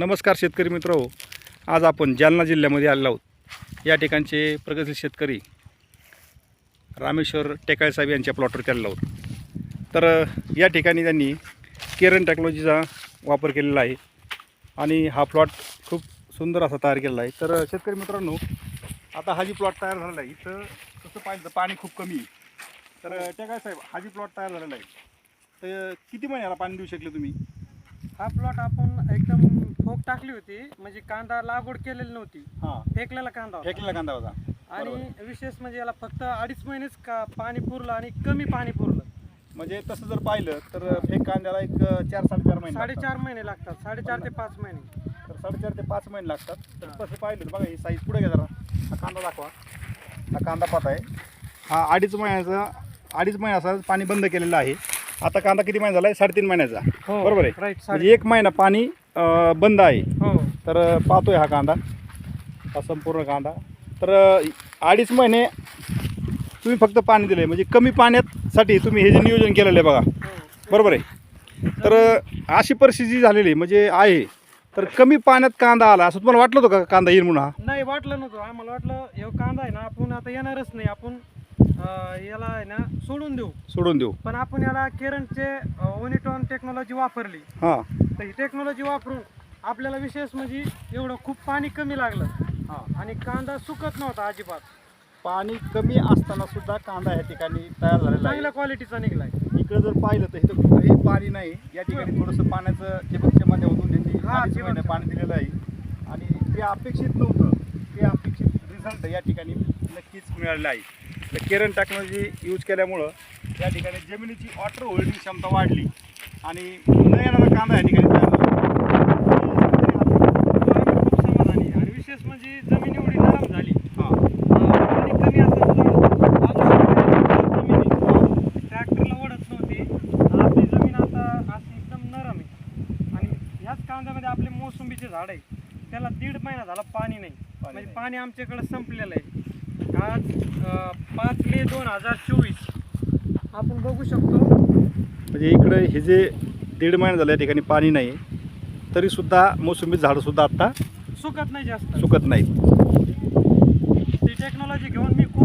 नमस्कार शेतकरी मित्र हो. आज आपण जालना जिल्ह्यामध्ये आलेलो आहोत. या ठिकाणचे प्रगतशील शेतकरी रामेश्वर टेकाळे साहेब यांच्या प्लॉटवरती आलेलो आहोत. तर या ठिकाणी त्यांनी केरन टेक्नॉलॉजीचा वापर केलेला आहे आणि हा प्लॉट खूप सुंदर असा तयार केलेला आहे. तर शेतकरी मित्रांनो आता हा जी प्लॉट तयार झालेला आहे इथं कसं पाहिजे पाणी खूप कमी आहे. तर अ, टेकाळे साहेब हा जी प्लॉट तयार झालेला आहे तर किती महिन्याला पाणी देऊ शकले तुम्ही? हा प्लॉट आपण एकदम ठोक टाकली होती म्हणजे कांदा लागवड केलेली नव्हती. हां. फेकलेला कांदा होता. फेकलेला कांदा होता. आणि बरोबर. विशेष म्हणजे याला फक्त अडीच महिनेच का पाणी पुरलं आणि कमी पाणी पुरलं. म्हणजे तसं जर पाहिलं तर फेक कांद्याला एक चार साडेचार महिने साडेचार महिने लागतात. साडेचार ते पाच महिने. तर साडेचार ते पाच महिने लागतात. तर हा. तसं पाहिलं तर बघा ही साईज पुढे घ्या जरा. हा कांदा दाखवा. हा कांदा पात आहे. हा अडीच महिन्याचा अडीच महिन्याचा पाणी बंद केलेलं आहे. आता कांदा किती महिना झाला आहे साडेतीन महिन्याचा. हो बरोबर आहे? म्हणजे एक महिना पाणी अं, बंद आहे. हो. तर पाहतोय हा कांदा. हा संपूर्ण कांदा. तर अडीच महिने तुम्ही फक्त पाणी दिलं आहे म्हणजे कमी पाण्यासाठी तुम्ही हे जे नियोजन केलेलं आहे बघा. बरोबर आहे? तर अशी परिस्थिती झालेली आहे, म्हणजे आहे. तर कमी पाण्यात कांदा आला. असं तुम्हाला वाटलं होतं का कांदा येईल म्हणून हा? नाही वाटलं नव्हतं. आम्हाला वाटलं हे कांदा आहे ना आपण आता येणारच नाही. आपण अं, याला आहे ना सोडून देऊ. सोडून देऊ. पण आपण याला केरनचे ओनिटॉन टेक्नॉलॉजी वापरली. हां. तर ही टेक्नॉलॉजी वापरून आपल्याला विशेष म्हणजे एवढं खूप पाणी कमी लागलं. हां. आणि कांदा सुकत नव्हता अजिबात. पाणी कमी असताना सुद्धा कांदा या ठिकाणी तयार झालेला आहे. चांगल्या क्वालिटीचा निघलाय. इकडे जर पाहिलं तर इथं कुठंही पाणी नाही. या ठिकाणी थोडंसं पाण्याचं ठिबकच्या माध्यमातून त्यांनी हा, अडीच ठिबक. महिने पाणी दिलेलं आहे. आणि जे अपेक्षित नव्हतं. ते अपेक्षित रिझल्ट या ठिकाणी नक्कीच मिळालेलं आहे. तर केरन टेक्नॉलॉजी यूज केल्यामुळं या ठिकाणी जमिनीची वॉटर होल्डिंग क्षमता वाढली. आणि न येणारा कांदा या ठिकाणी खूप समाधानी आहे. आणि विशेष म्हणजे जमीन एवढी नरम झाली. हां. कमी ट्रॅक्टरला ओढत नव्हती. आपली जमीन आता अशी एकदम नरम आहे. आणि ह्याच कांद्यामध्ये आपले मोसंबीचे झाड आहे. त्याला दीड महिना झाला पाणी नाही. म्हणजे. पाणी आमच्याकडे संपलेलं आहे. आज मे दोन हजार चोवीस. आपण बघू शकतो. म्हणजे इकडे हे जे दीड महिने झाले या ठिकाणी पाणी नाही तरीसुद्धा मोसंबी झाडंसुद्धा आत्ता सुकत नाही जास्त. सुकत नाहीत. ती टेक्नॉलॉजी घेऊन